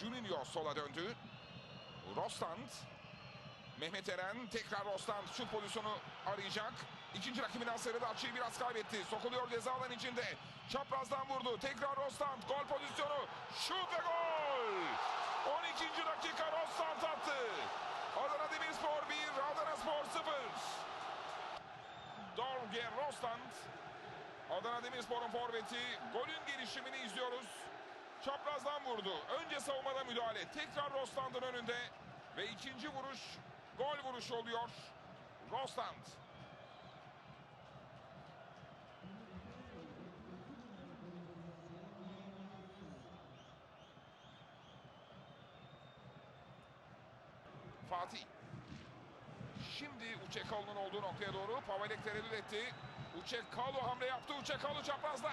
Juninho sola döndü. Rostand. Mehmet Eren tekrar Rostand şut pozisyonu arayacak. İkinci rakibin Asarı da açıyı biraz kaybetti. Sokuluyor ceza alan içinde. Çaprazdan vurdu. Tekrar Rostand. Gol pozisyonu. Şut ve gol. 12. dakika Rostand attı. Adana Demirspor 1, Adana Spor 0. Dorge Rostand. Adana Demirspor'un forveti. Golün gelişimini izliyoruz. Çaprazdan vurdu. Önce savunmada müdahale. Tekrar Rostand'ın önünde. Ve ikinci vuruş gol vuruşu oluyor. Rostand. Fatih. Şimdi Uçekalı'nın olduğu noktaya doğru Pavelek tereddüt etti. Uçekalı hamle yaptı. Uçekalı çaprazda.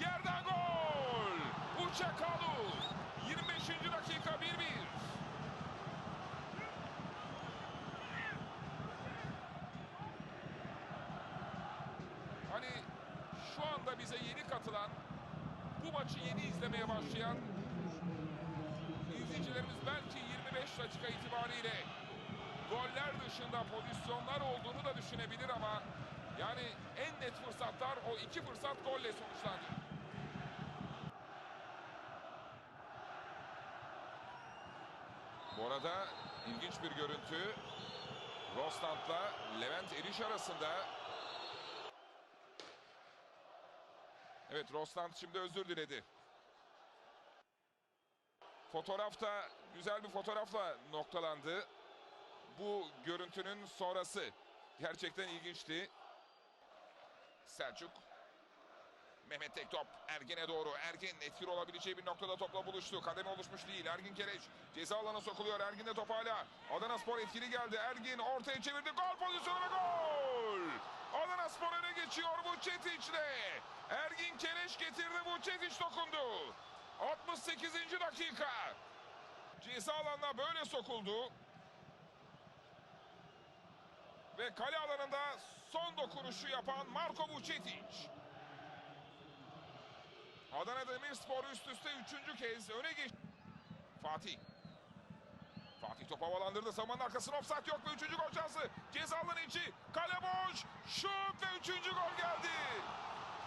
Yerden gol! Uçekalı 25. dakika 1-1. Hani şu anda bize yeni katılan, bu maçı yeni izlemeye başlayan izleyicilerimiz belki 25 dakika itibariyle goller dışında pozisyonlar olduğunu da düşünebilir ama yani en net fırsatlar o iki fırsat golle sonuçlandı. Bu arada ilginç bir görüntü. Rostand'la Levent Eriş arasında. Evet Rostand şimdi özür diledi. Fotoğrafta güzel bir fotoğrafla noktalandı. Bu görüntünün sonrası gerçekten ilginçti. Selçuk. Mehmet Tektop Ergin'e doğru. Ergin etkili olabileceği bir noktada topla buluştu. Kademe oluşmuş değil. Ergin Kereç ceza alanına sokuluyor. Ergin'de top hala. Adana Spor etkili geldi. Ergin ortaya çevirdi. Gol pozisyonu ve gol! Adana Spor öne geçiyor bu Çetiç'le. Ergin Kereç getirdi bu Çetiç dokundu. 68. dakika. Ceza alanına böyle sokuldu. Ve kale alanında son dokunuşu yapan Marko Vucetic. Adana Demirspor üst üste üçüncü kez öne geç. Fatih. Fatih top havalandırdı. Savunmanın arkasına offside yok ve üçüncü gol şansı. Ceza alanı içi. Kale boş. Şut ve üçüncü gol geldi.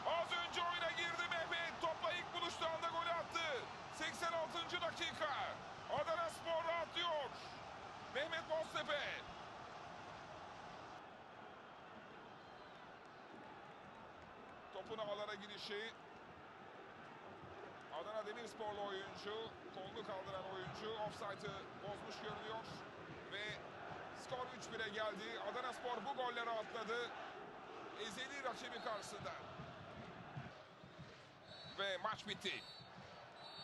Az önce oyuna girdi Mehmet. Topla ilk buluştuğu anda golü attı. 86. dakika. Adana Spor rahatlıyor. Mehmet Boztepe. Topun havalara girişi. Demirsporlu oyuncu, kolunu kaldıran oyuncu offside'ı bozmuş görünüyor. Ve skor 3-1'e geldi. Adana Spor bu gollere atladı. Ezeli rakibi karşısında. Ve maç bitti.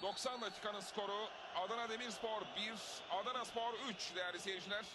90 dakikanın skoru Adana Demirspor 1, Adana Spor 3 değerli seyirciler.